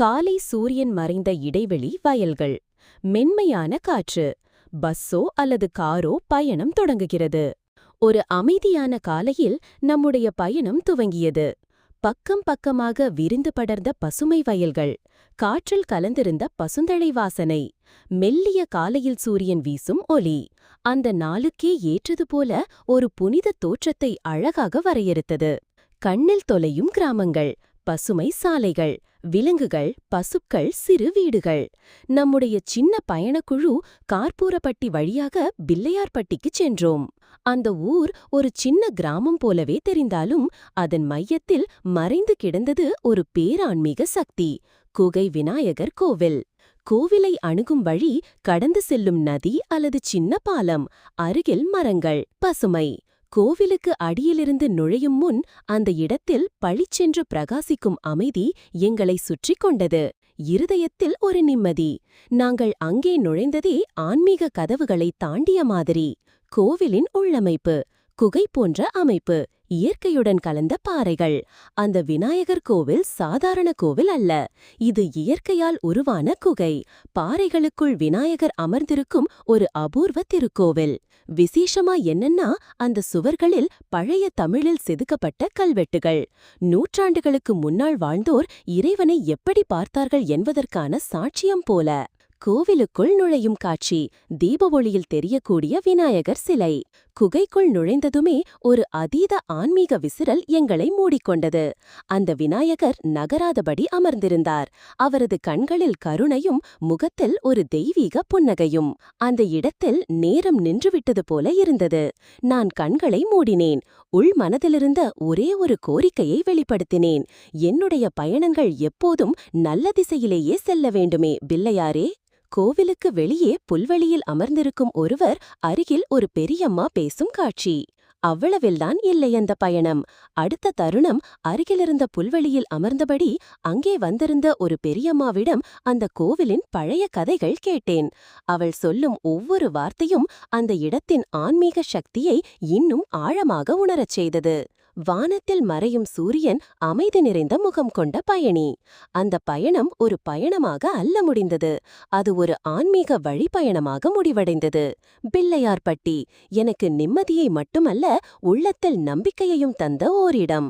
காலை சூரியன் மறைந்த இடைவெளி வயல்கள். மென்மையான காற்று. பஸ்ஸோ அல்லது காரோ பயணம் தொடங்குகிறது. ஒரு அமைதியான காலையில் நம்முடைய பயணம் துவங்கியது. பக்கம் பக்கமாக விரிந்து படர்ந்த பசுமை வயல்கள். காற்றில் கலந்திருந்த பசுந்தழை வாசனை. மெல்லிய காலையில் சூரியன் வீசும் ஒலி. அந்த நாளுக்கே ஏற்றது போல ஒரு புனித தோற்றத்தை அழகாக வரையறுத்தது. கண்ணில் தொலையும் கிராமங்கள். பசுமை சாலைகள். விலங்குகள் பசுக்கள் சிறு வீடுகள். நம்முடைய சின்ன பயணக்குழு கார்பூரப்பட்டி வழியாக பிள்ளையார்பட்டிக்கு சென்றோம். அந்த ஊர் ஒரு சின்ன கிராமம் போலவே தெரிந்தாலும் அதன் மையத்தில் மறைந்து கிடந்தது ஒரு பேரான்மீக சக்தி குகை விநாயகர் கோவில். கோவிலை அணுகும் வழி கடந்து செல்லும் நதி அல்லது சின்ன பாலம் அருகில் மரங்கள் பசுமை. கோவிலுக்கு அடியிலிருந்து நுழையும் முன் அந்த இடத்தில் பளிச்சென்று பிரகாசிக்கும் அமைதி எங்களை சுற்றிக் கொண்டது. இருதயத்தில் ஒரு நிம்மதி. நாங்கள் அங்கே நுழைந்ததே ஆன்மீக கதவுகளை தாண்டிய மாதிரி. கோவிலின் உள்ளமைப்பு. குகை போன்ற அமைப்பு. இயற்கையுடன் கலந்த பாறைகள். அந்த விநாயகர் கோவில் சாதாரண கோவில் அல்ல. இது இயற்கையால் உருவான குகை. பாறைகளுக்குள் விநாயகர் அமர்ந்திருக்கும் ஒரு அபூர்வ திருக்கோவில். விசேஷமா என்னன்னா அந்த சுவர்களில் பழைய தமிழில் செதுக்கப்பட்ட கல்வெட்டுகள். நூற்றாண்டுகளுக்கு முன்னால் வாழ்ந்தோர் இறைவனை எப்படி பார்த்தார்கள் என்பதற்கான சாட்சியம் போல. கோவிலுக்குள் நுழையும் காட்சி. தீப ஒளியில் தெரியக்கூடிய விநாயகர் சிலை. குகைக்குள் நுழைந்ததுமே ஒரு அதீத ஆன்மீக விசிறல் எங்களை மூடிக்கொண்டது. அந்த விநாயகர் நகராதபடி அமர்ந்திருந்தார். அவரது கண்களில் கருணையும் முகத்தில் ஒரு தெய்வீக புன்னகையும். அந்த இடத்தில் நேரம் நின்றுவிட்டது போல இருந்தது. நான் கண்களை மூடினேன். உள் மனதிலிருந்த ஒரே ஒரு கோரிக்கையை வெளிப்படுத்தினேன். என்னுடைய பயணங்கள் எப்போதும் நல்ல திசையிலேயே செல்ல வேண்டுமே பிள்ளையாரே. கோவிலுக்கு வெளியே புல்வெளியில் அமர்ந்திருக்கும் ஒருவர் அருகில் ஒரு பெரியம்மா பேசும் காட்சி. அவ்வளவில்தான் இல்லை அந்த பயணம். அடுத்த தருணம் அருகிலிருந்த புல்வெளியில் அமர்ந்தபடி அங்கே வந்திருந்த ஒரு பெரியம்மாவிடம் அந்த கோவிலின் பழைய கதைகள் கேட்டேன். அவள் சொல்லும் ஒவ்வொரு வார்த்தையும் அந்த இடத்தின் ஆன்மீக சக்தியை இன்னும் ஆழமாக உணரச் செய்தது. வானத்தில் மறையும் சூரியன் அமைதி நிறைந்த முகம் கொண்ட பயணி. அந்த பயணம் ஒரு பயணமாக அல்ல முடிந்தது. அது ஒரு ஆன்மீக வழிப்பயணமாக முடிவடைந்தது. பிள்ளையார்பட்டி எனக்கு நிம்மதியை மட்டுமல்ல உள்ளத்தில் நம்பிக்கையையும் தந்த ஓரிடம்.